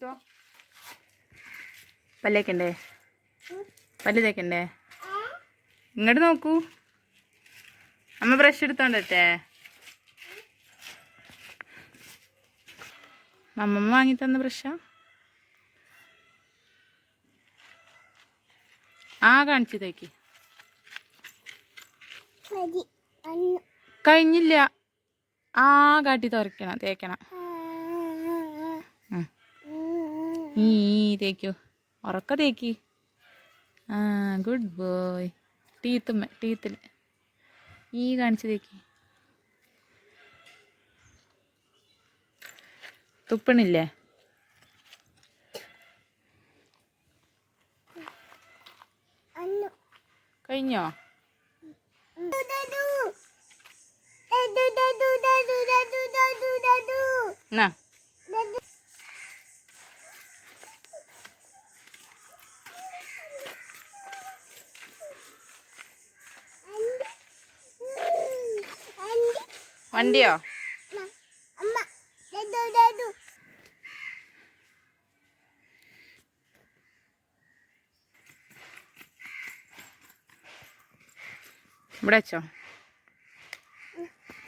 കിട്ടോ പല്ലേക്കണ്ടേ പല്ല് തേക്കണ്ടേ? ഇങ്ങോട്ട് നോക്കൂ. അമ്മ ബ്രഷ് എടുത്തോണ്ടേ അമ്മമ്മ വാങ്ങി തന്ന ബ്രഷാ ആ? കാണിച്ചു തേക്ക്. കഴിഞ്ഞില്ല. ആ കാട്ടി തുറക്കണം തേക്കണം. ഈ തേക്കൂ. ഉറക്ക തേക്കി. ആ ഗുഡ് ബോയ് ടീത്തുമ്മ ടീത്തിൽ ഈ കാണിച്ചു തേക്കി. തുപ്പണില്ലേ? കഴിഞ്ഞോ? എന്നാ വണ്ടിയോ? ഇവിടെ വെച്ചോ.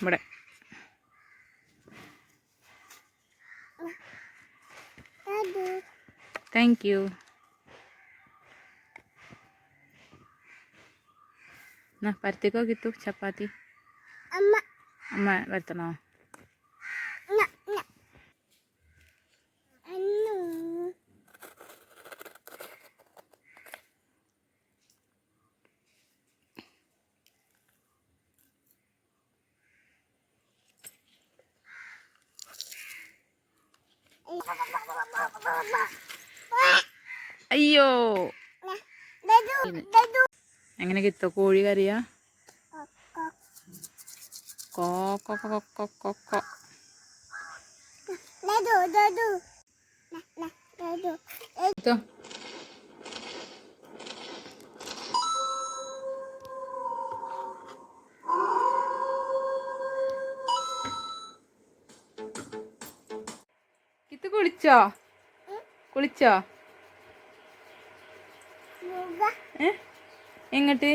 ഇവിടെ. താങ്ക് യു എന്നാ പരത്തിക്കോ കിട്ടു ചപ്പാത്തി? അമ്മ അമ്മ വരുത്തണോ? അയ്യോ. എങ്ങനെ കിട്ടോ കോഴി കറിയാ? കൊ കോ കൊ കൊ കൊ കൊ കൊ കിത്ത് കുളിച്ചോ? കുളിച്ചോ? എങ്ങട്ട്?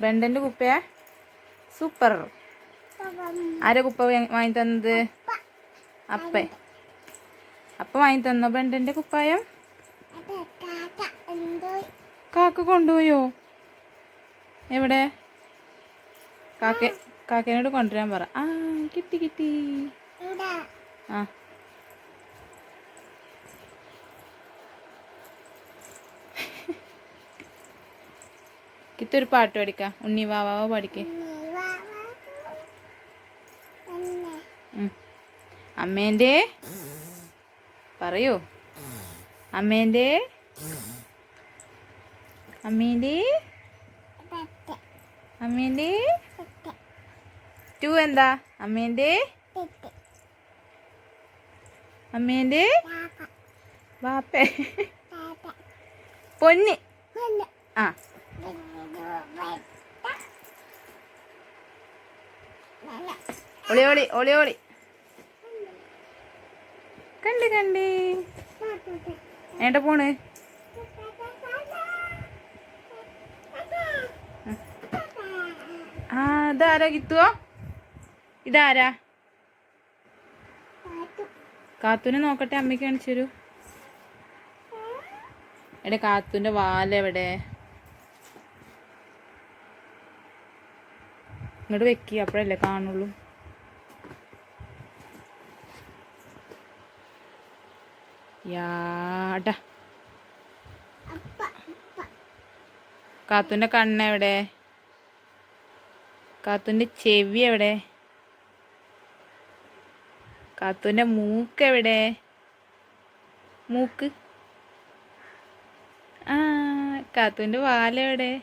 ബണ്ടന്റെ കുപ്പയാ? സൂപ്പർ. ആരെ കുപ്പ വാങ്ങി തന്നത്? അപ്പേ അപ്പ വാങ്ങി തന്നോ ബണ്ടന്റെ കുപ്പായം? കാക്ക കൊണ്ടുപോയോ? എവിടെ? കാക്ക കാക്കേനോട് കൊണ്ടുവരാൻ പറ. ആ കിട്ടി കിട്ടി. ആ. കിത്തൊരു പാട്ട് പഠിക്കാം. ഉണ്ണി വാവാവ പഠിക്ക്. അമ്മേന്റെ? പറയൂ. അമ്മേന്റെ? അമ്മേന്റെ? അമ്മേന്റെ? ടു എന്താ? അമ്മേന്റെ? അമ്മേന്റെ? താത്ത പൊന്ന്. ആ. ഒളി ഒളി ഒളി ഒളി കണ്ട് കണ്ട്. ഏട്ട പോണ്? ആ ഇതാരാ കിത്തുവോ? ഇതാരാ? കാത്തൂനെ നോക്കട്ടെ അമ്മയ്ക്ക് കാണിച്ചു തരൂ. എടെ കാത്തുന്റെ വാലെവിടെ? ഇങ്ങോട്ട് വെക്കി അപ്പോഴല്ലേ കാണുള്ളൂ. യാട കാത്തുന്റെ കണ്ണ് എവിടെ? കാത്തുന്റെ ചെവി എവിടെ? കാത്തുന്റെ മൂക്ക് എവിടെ? മൂക്ക്. ആ കാത്തുന്റെ വാലെവിടെ?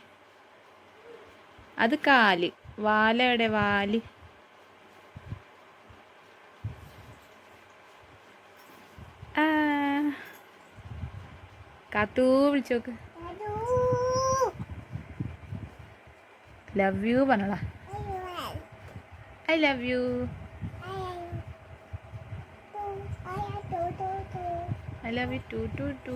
അത് കാൽ. വാലെവിടെ വാൽ. കാത്തൂ വിളിച്ചോക്ക് love you പറഞ്ഞോളാ. I love you I love you too too too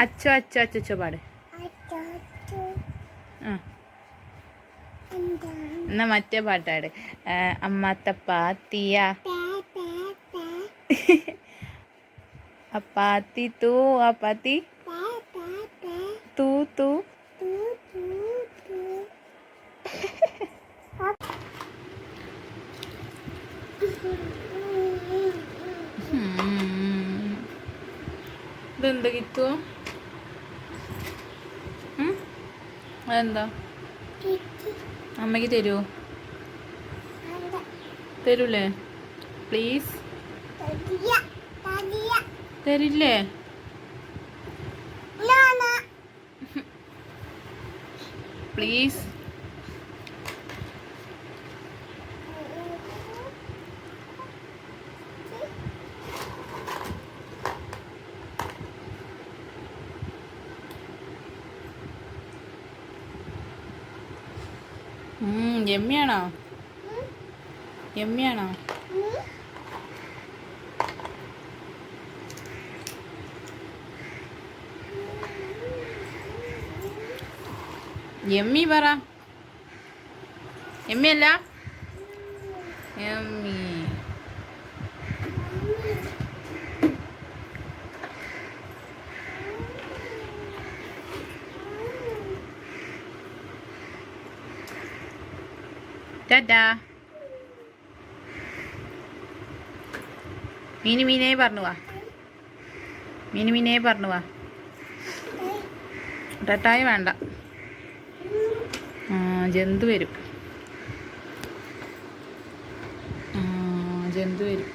അച്ചോ അച്ചോ അച്ചോ പാട്. ആ. എന്നാ മറ്റേ പാട്ടാട്. അമ്മാത്ത പാത്തിയ അപ്പാത്തി തൂ അപ്പാത്തി. തൂ തൂ. ഇതെന്താ കിത്തു ഉം? അതെന്താ? അമ്മയ്ക്ക് തരുമോ തരൂലേ? പ്ലീസ്? തരില്ലേ? പ്ലീസ്? എമ്മിയാണോ? എമ്മിയാണോ? എമ്മി പറ. എമ്മിയല്ല? എമ്മി ടാറ്റാ മീനു മീനേ പറഞ്ഞു വാ. മീനു മീനേ പറഞ്ഞു വാ. ടാറ്റായി വേണ്ട. ജന്തു വരും. ജന്തു വരും.